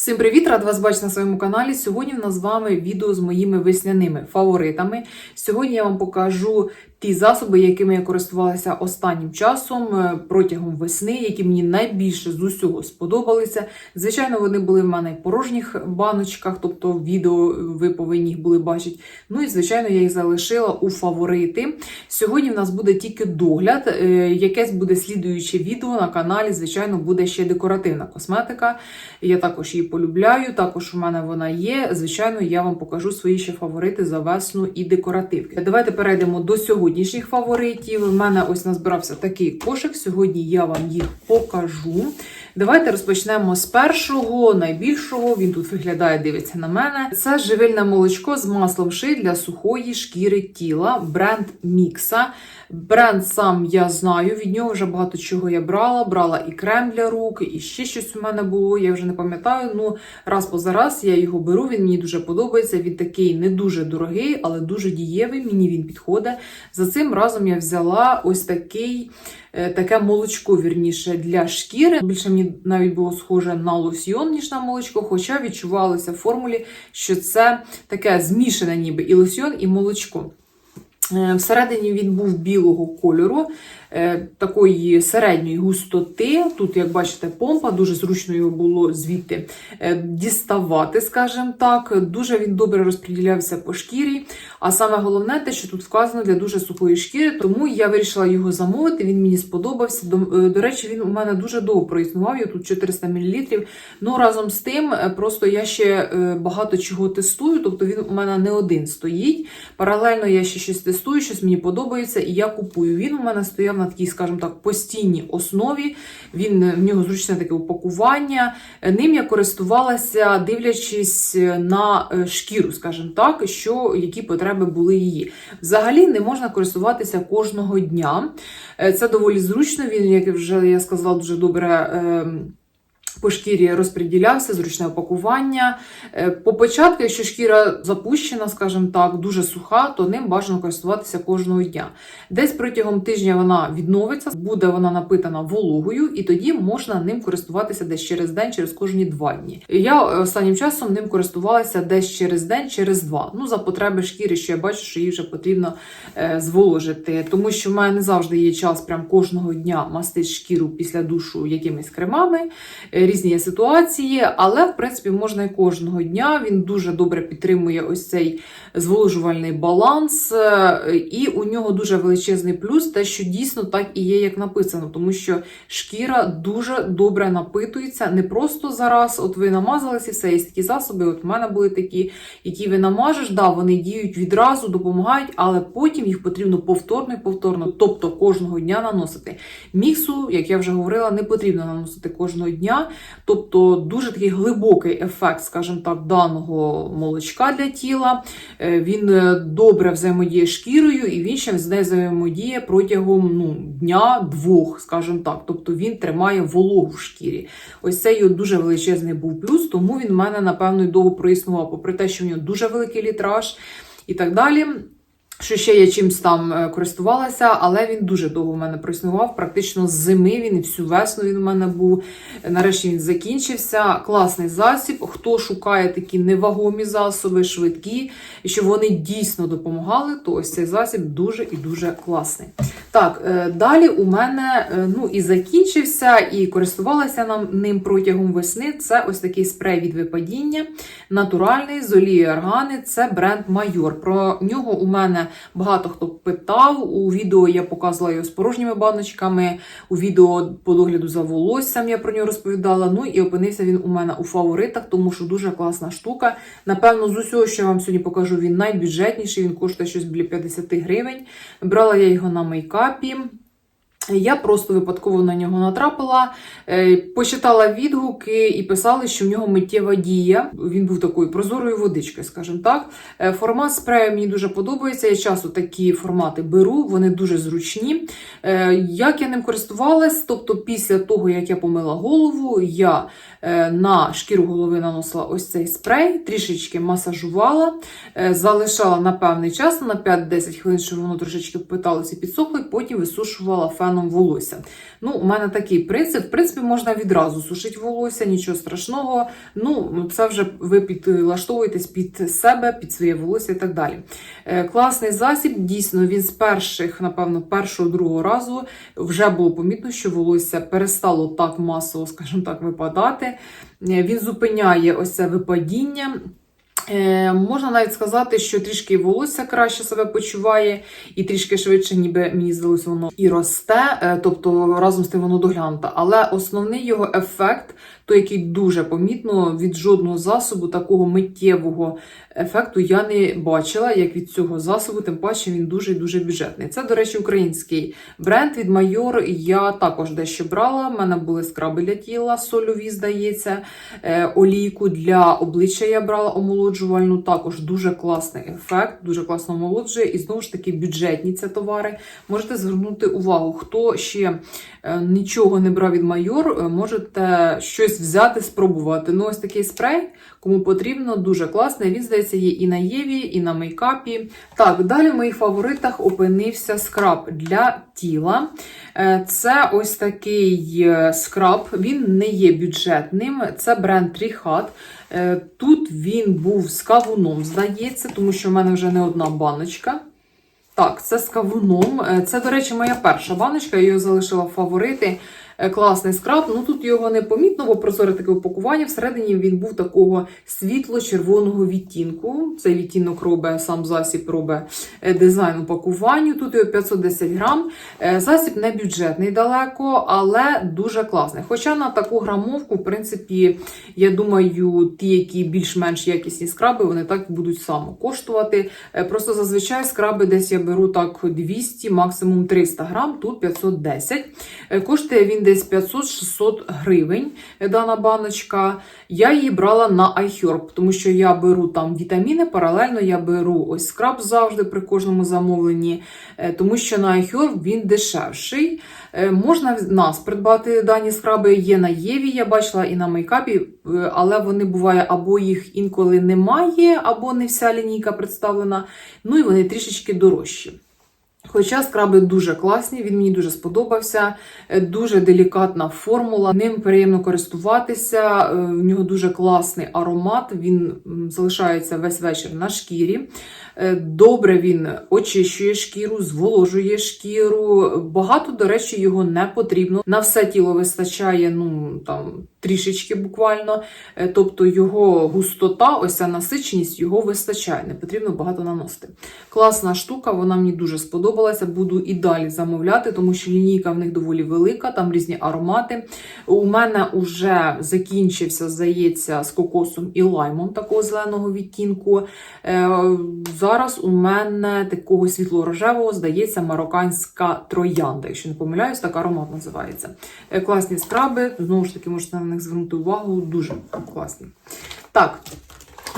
Всім привіт! Рад вас бачити на своєму каналі. Сьогодні в нас з вами відео з моїми весняними фаворитами. Сьогодні я вам покажу ті засоби, якими я користувалася останнім часом е, протягом весни, які мені найбільше з усього сподобалися. Звичайно, вони були в мене в порожніх баночках, тобто відео ви повинні їх були бачити. Ну і звичайно, я їх залишила у фаворити. Сьогодні в нас буде тільки догляд, е, якесь буде слідуюче відео на каналі. Звичайно, буде ще декоративна косметика. Я також її полюбляю. Також у мене вона є. Звичайно, я вам покажу свої ще фаворити за весну і декоративки. Давайте перейдемо до сьогоднішніх фаворитів. У мене ось назбирався такий кошик. Сьогодні я вам їх покажу. Давайте розпочнемо з першого, найбільшого. Він тут виглядає, дивиться на мене. Це живильне молочко з маслом ши для сухої шкіри тіла, бренд Мікса. Бренд сам я знаю, від нього вже багато чого я брала. Брала і крем для рук, і ще щось у мене було, я вже не пам'ятаю. Ну, раз поза раз я його беру, він мені дуже подобається. Він такий не дуже дорогий, але дуже дієвий. Мені він підходить. За цим разом я взяла ось такий. Е, Таке молочко, вірніше, для шкіри. Більше мені навіть було схоже на лосьйон, ніж на молочко, хоча відчувалося в формулі, що це таке змішане, ніби і лосьйон, і молочко. Е, Всередині він був білого кольору, такої середньої густоти. Тут, як бачите, помпа, дуже зручно його було звідти е, діставати, скажімо так. Дуже він добре розподілявся по шкірі. А саме головне, те, що тут вказано для дуже сухої шкіри, тому я вирішила його замовити. Він мені сподобався. До, е, до речі, він у мене дуже довго проіснував. Я тут 400 мл. Ну разом з тим, е, просто я ще е, багато чого тестую, тобто він у мене не один стоїть. Паралельно я ще щось тестую, щось мені подобається, і я купую. Він у мене стояв на такій, скажімо так, постійній основі. Він е, в нього зручне таке упакування. Е, Ним я користувалася, дивлячись е, на шкіру, скажімо так, що які потреби були її. Взагалі не можна користуватися кожного дня. Це доволі зручно. Він, як вже я сказала, дуже добре. По шкірі розподілявся, зручне опакування. Е, По початку, якщо шкіра запущена, скажімо так, дуже суха, то ним бажано користуватися кожного дня. Десь протягом тижня вона відновиться, буде вона напитана вологою, і тоді можна ним користуватися десь через день, через кожні два дні. Я е, останнім часом ним користувалася десь через день, через два. Ну, за потреби шкіри, що я бачу, що її вже потрібно е, зволожити, тому що в мене не завжди є час прям кожного дня мастити шкіру після душу якимись кремами. Різні ситуації, але в принципі можна і кожного дня. Він дуже добре підтримує ось цей зволожувальний баланс, е, і у нього дуже величезний плюс, те, що дійсно так і є, як написано, тому що шкіра дуже добре напитується, не просто зараз. От ви намазалися, все є такі засоби. От в мене були такі, які ви намажеш, да, вони діють відразу, допомагають, але потім їх потрібно повторно і повторно, тобто кожного дня наносити. Міксу, як я вже говорила, не потрібно наносити кожного дня. Тобто дуже такий глибокий ефект, скажімо так, даного молочка для тіла. Е, Він е, добре взаємодіє шкірою, і він ще з взаємодіє протягом ну, дня-двох, скажімо так. Тобто він тримає вологу в шкірі. Ось це його дуже величезний був плюс, тому він в мене, напевно, довго проіснував, попри те, що в нього дуже великий літраж і так далі. Що ще я чимсь там е, користувалася, але він дуже довго в мене проіснував. Практично з зими він і всю весну він у мене був. Нарешті він закінчився. Класний засіб. Хто шукає такі невагомі засоби, швидкі, і щоб вони дійсно допомагали, то ось цей засіб дуже і дуже класний. Так, е, далі у мене е, ну і закінчився, і користувалася нам ним протягом весни. Це ось такий спрей від випадіння, натуральний з олією органи. Це бренд Майор. Про нього у мене багато хто питав. У відео я показувала його з порожніми баночками. У відео по догляду за волоссям я про нього розповідала. Ну і опинився він у мене у фаворитах, тому що дуже класна штука. Напевно, з усього, що я вам сьогодні покажу, він найбюджетніший. Він коштує щось біля 50 гривень. Брала я його на мейкапі. Я просто випадково на нього натрапила, е, почитала відгуки і писали, що в нього миттєва дія. Він був такою прозорою водичкою, скажімо так. Е, Формат спрею мені дуже подобається. Я часто такі формати беру, вони дуже зручні. Е, Як я ним користувалась, тобто після того, як я помила голову, я на шкіру голови наносила ось цей спрей, трішечки масажувала, е, залишала на певний час, на 5-10 хвилин, щоб воно трошечки впиталося і підсохло, потім висушувала феном волосся. Ну, у мене такий принцип. В принципі, можна відразу сушити волосся, нічого страшного. Ну, це вже ви підлаштовуєтесь під себе, під своє волосся і так далі. Е, Класний засіб, дійсно, він з перших, напевно, першого другого разу вже було помітно, що волосся перестало так масово, скажімо так, випадати. Е, Він зупиняє ось це випадіння. Е, можна навіть сказати, що трішки волосся краще себе почуває, і трішки швидше, ніби мені здалося, воно і росте, е, тобто разом з тим воно доглянуто. Але основний його ефект, той, який дуже помітно, від жодного засобу такого миттєвого ефекту я не бачила, як від цього засобу, тим паче він дуже дуже бюджетний. Це, до речі, український бренд від Майор. Я також дещо брала. У мене були скраби для тіла, сольові, здається, е, олійку для обличчя я брала омолоджувальну. Також дуже класний ефект, дуже класно омолоджує. І знову ж таки бюджетні це товари. Можете звернути увагу, хто ще е, нічого не брав від Майор, е, можете щось взяти, спробувати. Ну, ось такий спрей, кому потрібно, дуже класний. Він, здається, є і на Єві, і на мейкапі. Так, далі в моїх фаворитах опинився скраб для тіла. Е, Це ось такий е, скраб, він не є бюджетним. Це бренд Тріхат. Е, Тут він був з кавуном, здається, тому що в мене вже не одна баночка. Так, це з кавуном. Це, до речі, моя перша баночка, я її залишила в фаворити. Е, Класний скраб. Ну тут його не помітно, бо прозоре таке упакування. Всередині він був такого світло-червоного відтінку. Цей відтінок робить сам засіб робить е, дизайн упакуванню. Тут його 510 грам. Е, Засіб не бюджетний далеко, але дуже класний. Хоча на таку грамовку, в принципі, я думаю, ті, які більш-менш якісні скраби, вони так будуть само коштувати. Просто зазвичай скраби десь я беру так 200, максимум 300 грам, тут 510. Е, Коштує він десь 500-600 гривень, е, дана баночка. Я її брала на iHerb, тому що я беру там вітаміни, паралельно я беру ось скраб завжди при кожному замовленні, е, тому що на iHerb він дешевший. Е, Можна в нас придбати дані скраби, є на Єві, я бачила і на мейкапі, але вони буває або їх інколи немає, або не вся лінійка представлена. Ну і вони трішечки дорожчі. Хоча скраби дуже класні, він мені дуже сподобався. Е, Дуже делікатна формула. Ним приємно користуватися. е, В нього дуже класний аромат. Він залишається весь вечір на шкірі. Е, Добре він очищує шкіру, зволожує шкіру. Багато, до речі, його не потрібно. На все тіло вистачає, ну там трішечки буквально. Е, Тобто його густота, ось ця насиченість його вистачає. Не потрібно багато наносити. Класна штука, вона мені дуже сподобалася. Буду і далі замовляти, тому що лінійка в них доволі велика, там різні аромати. У мене вже закінчився, здається, з кокосом і лаймом такого зеленого відтінку. Е, Зараз у мене такого світло-рожевого, здається, марокканська троянда. Якщо не помиляюсь, так аромат називається. Е, Класні скраби, знову ж таки, можете на них звернути увагу, дуже класно. Так.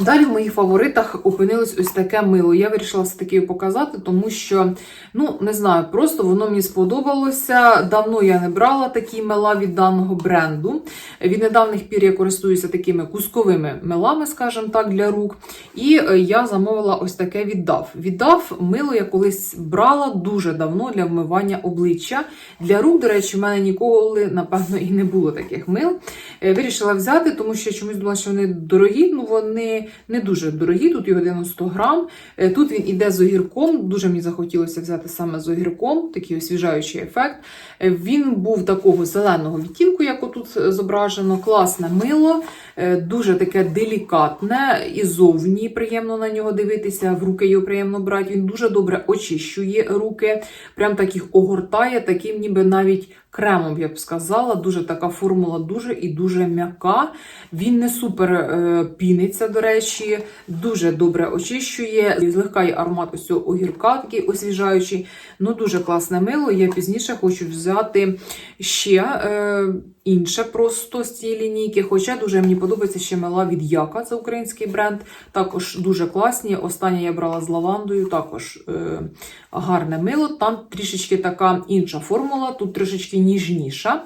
Далі в моїх фаворитах опинилось ось таке мило. Я вирішила все-таки показати, тому що, ну, не знаю, просто воно мені сподобалося. Давно я не брала такі мила від даного бренду. Від недавніх пір я користуюся такими кусковими милами, скажімо так, для рук. І е, я замовила ось таке віддав. Віддав мило я колись брала дуже давно для вмивання обличчя. Для рук, до речі, в мене ніколи, напевно, і не було таких мил. Е, Вирішила взяти, тому що чомусь думала, що вони дорогі. Ну, вони не дуже дорогі. Тут його 90 грам. Е, Тут він іде з огірком. Дуже мені захотілося взяти саме з огірком, такий освіжаючий ефект. Е, Він був такого зеленого відтінку, як отут зображено. Класне мило, е, дуже таке делікатне і зовні приємно на нього дивитися. В руки його приємно брати. Він дуже добре очищує руки, прям так їх огортає, таким ніби навіть кремом, я б сказала. Дуже така формула, дуже і дуже м'яка. Він не супер е, піниться, до речі, дуже добре очищує. Злегка є аромат ось цього огірка, такий освіжаючий. Ну, дуже класне мило. Я пізніше хочу взяти ще е, інше просто з цієї лінійки. Хоча дуже мені подобається ще мила від Яка, це український бренд. Також дуже класні. Останнє я брала з лавандою, також е, гарне мило. Там трішечки така інша формула, тут трішечки ніжніша.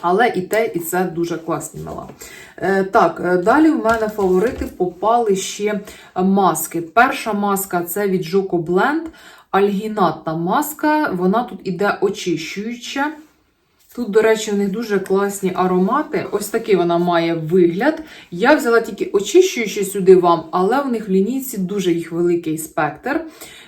Але і те, і це дуже класні мила. Е, так, е, далі в мене фаворити попали ще маски. Перша маска це від Joko Blend. альгінатна маска. Вона тут іде очищуюча. Тут, до речі, у них дуже класні аромати. Ось такий вона має вигляд. Я взяла тільки очищуючи сюди вам, але в них в лінійці дуже їх великий спектр.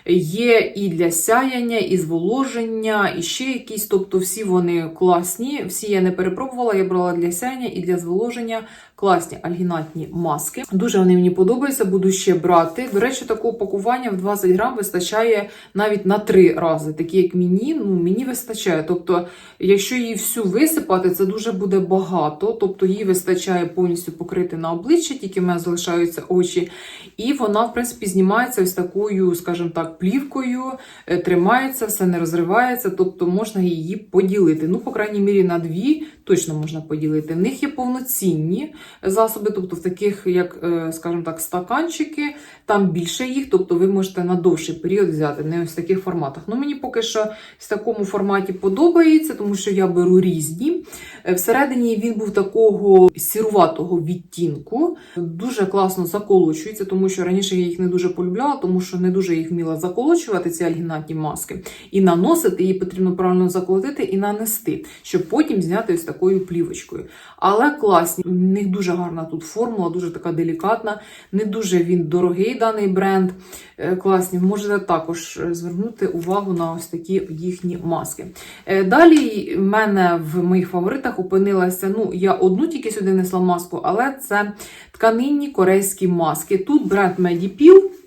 Є і для сяяння, і зволоження, і ще якісь. Тобто всі вони класні. Всі я не перепробувала. Я брала для сяяння і для зволоження класні альгінатні маски. Дуже вони мені подобаються, буду ще брати. До речі, такого пакування в 20 грам вистачає навіть на 3 рази. Такі як мені, ну мені вистачає. Тобто, якщо її всю висипати, це дуже буде багато. Тобто її вистачає повністю покрити на обличчя, тільки в мене залишаються очі. І вона, в принципі, знімається ось такою, скажімо так, плівкою, е, тримається, все не розривається, тобто можна її поділити. Ну, по крайній мірі, на дві точно можна поділити. В них є повноцінні засоби, тобто в таких, як, е, скажімо так, стаканчики, там більше їх, тобто ви можете на довший період взяти, не ось в таких форматах. Ну, мені поки що в такому форматі подобається, тому що я беру різні. Е, Всередині він був такого сіруватого відтінку, дуже класно заколочується, тому що раніше я їх не дуже полюбляла, тому що не дуже їх вміла заколочувати, ці альгінатні маски. І наносити її потрібно правильно заколотити і нанести, щоб потім зняти ось такою плівочкою. Але класні, в них дуже гарна тут формула, дуже така делікатна, не дуже він дорогий даний бренд. Е, Класні, можете також е, звернути увагу на ось такі їхні маски. Е, Далі в мене в моїх фаворитах опинилася. Ну, я одну тільки сюди несла маску, але це тканинні корейські маски. Тут бренд Medipil.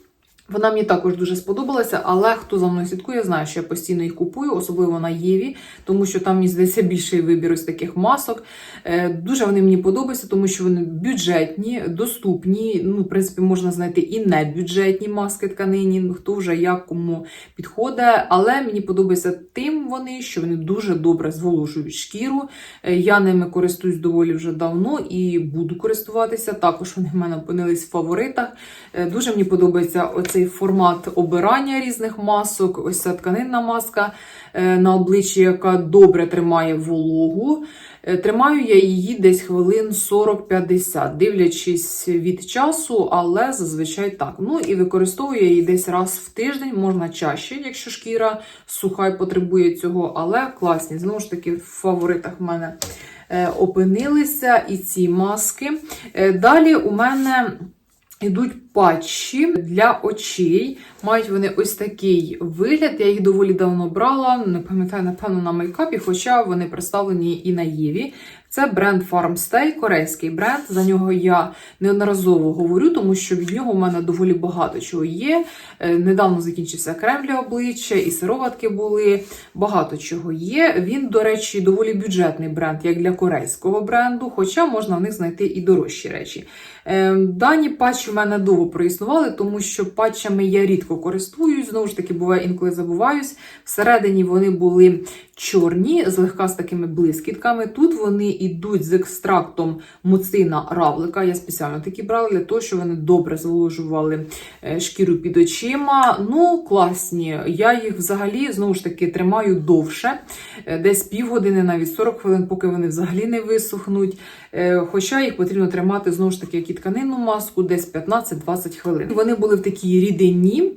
Вона мені також дуже сподобалася, але хто за мною слідкує, знає, що я постійно їх купую, особливо на Єві, тому що там мені здається більший вибір ось таких масок. Е, Дуже вони мені подобаються, тому що вони бюджетні, доступні. Ну, в принципі, можна знайти і не бюджетні маски тканині, хто вже як кому підходить. Але мені подобається тим вони, що вони дуже добре зволожують шкіру. Е, Я ними користуюсь доволі вже давно і буду користуватися. Також вони в мене опинились в фаворитах. Е, Дуже мені подобається оцей формат обирання різних масок. Ось ця тканинна маска е, на обличчі, яка добре тримає вологу. Е, Тримаю я її десь хвилин 40-50, дивлячись від часу, але зазвичай так. Ну і використовую я її десь раз в тиждень, можна чаще, якщо шкіра суха і потребує цього, але класні. Знову ж таки, в фаворитах в мене е, опинилися і ці маски. Далі у мене. Йдуть патчі для очей. Мають вони ось такий вигляд. Я їх доволі давно брала, не пам'ятаю, напевно, на мейкапі, хоча вони представлені і на Єві. Це бренд Farmstay, корейський бренд. За нього я неодноразово говорю, тому що від нього в мене доволі багато чого є. Е, Недавно закінчився крем для обличчя, і сироватки були. Багато чого є. Він, до речі, доволі бюджетний бренд, як для корейського бренду, хоча можна в них знайти і дорожчі речі. Е, Дані патчі в мене довго проіснували, тому що патчами я рідко користуюсь. Знову ж таки, буває інколи забуваюсь. Всередині вони були чорні, злегка з такими блискітками. Тут вони йдуть з екстрактом муцина равлика. Я спеціально такі брала для того, щоб вони добре зволожували е, шкіру під очима. Ну, класні. Я їх взагалі знову ж таки тримаю довше, е, десь півгодини, навіть 40 хвилин, поки вони взагалі не висохнуть. Е, Хоча їх потрібно тримати знову ж таки, як і тканинну маску, десь 15-20 хвилин. Вони були в такій рідині,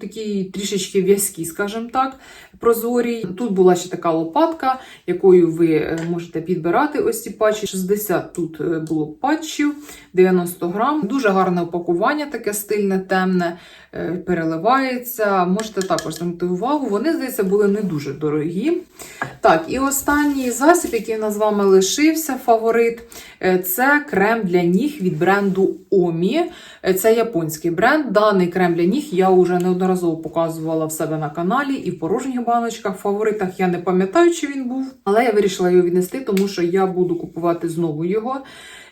такій трішечки в'язкі, скажімо так, прозорій. Тут була ще така лопатка, якою ви е, можете підбирати ось ці патчі. 60 тут е, було патчів, 90 грам. Дуже гарне опакування, таке стильне, темне, е, переливається. Можете також звернути увагу. Вони, здається, були не дуже дорогі. Так, і останній засіб, який у нас з вами лишився, фаворит, це крем для ніг від бренду. Е, Це японський бренд. Даний крем для ніг я вже неодноразово показувала в себе на каналі і в порожніх баночках, фаворитах. Я не пам'ятаю, чи він був, але я вирішила його віднести, тому що я буду купувати знову його.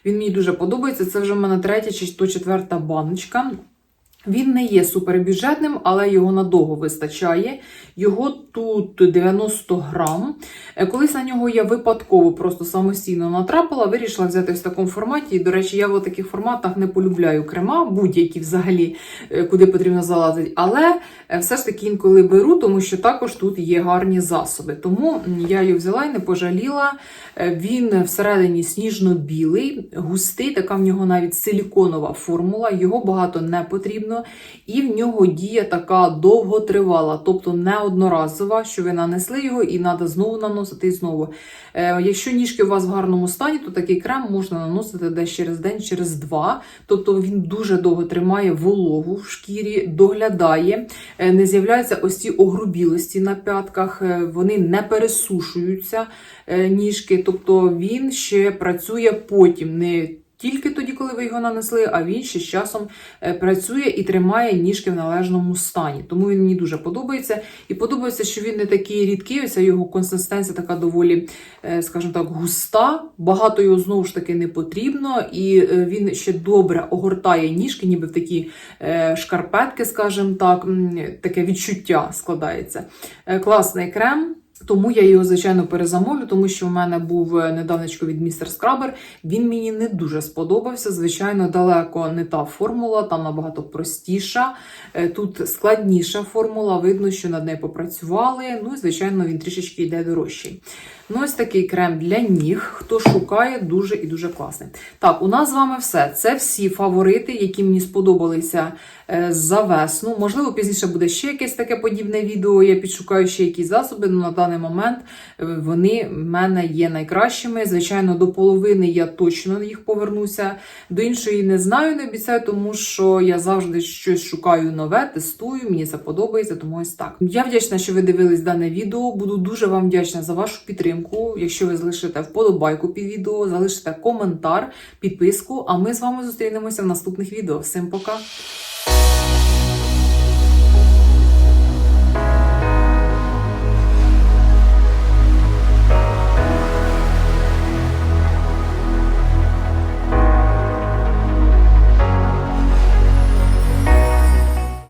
Він мені дуже подобається. Це вже в мене третя чи то четверта баночка. Він не є супербюджетним, але його надовго вистачає. Його тут 90 грам. Е, Колись на нього я випадково просто самостійно натрапила, вирішила взяти в такому форматі. І, до речі, я в таких форматах не полюбляю крема, будь-які взагалі, е, куди потрібно залазити. Але е, все ж таки інколи беру, тому що також тут є гарні засоби. Тому я його взяла і не пожаліла. Він всередині сніжно-білий, густий, така в нього навіть силіконова формула. Його багато не потрібно постійно, і в нього дія така довготривала, тобто не одноразова, що ви нанесли його і треба знову наносити і знову. Е, якщо ніжки у вас в гарному стані, то такий крем можна наносити десь через день, через два. Тобто він дуже довго тримає вологу в шкірі, доглядає, е, не з'являються ось ці огрубілості на п'ятках, е, вони не пересушуються е, ніжки. Тобто він ще працює потім. не тільки тоді, коли ви його нанесли, а він ще з часом е, працює і тримає ніжки в належному стані. Тому він мені дуже подобається. І подобається, що він не такий рідкий, ось його консистенція така доволі, е, скажімо так, густа. Багато його знову ж таки не потрібно, і е, він ще добре огортає ніжки, ніби в такі шкарпетки, скажімо так, таке відчуття складається. Класний крем. Тому я його, звичайно, перезамовлю, тому що в мене був е, недавнечко від містер Скрабер. Він мені не дуже сподобався. Звичайно, далеко не та формула, там набагато простіша. Е, Тут складніша формула, видно, що над нею попрацювали. Ну і звичайно, він трішечки йде дорожчий. Ну, ось такий крем для ніг. Хто шукає, дуже і дуже класний. Так, у нас з вами все. Це всі фаворити, які мені сподобалися е, за весну. Можливо, пізніше буде ще якесь таке подібне відео. Я підшукаю ще якісь засоби. але на даний момент е, вони в мене є найкращими. Звичайно, до половини я точно їх повернуся. До іншої не знаю, не обіцяю, тому що я завжди щось шукаю нове, тестую. Мені це подобається, тому ось так. Я вдячна, що ви дивились дане відео. Буду дуже вам вдячна за вашу підтримку. Якщо ви залишите вподобайку під відео, залишите коментар, підписку. А ми з вами зустрінемося в наступних відео. Всім пока!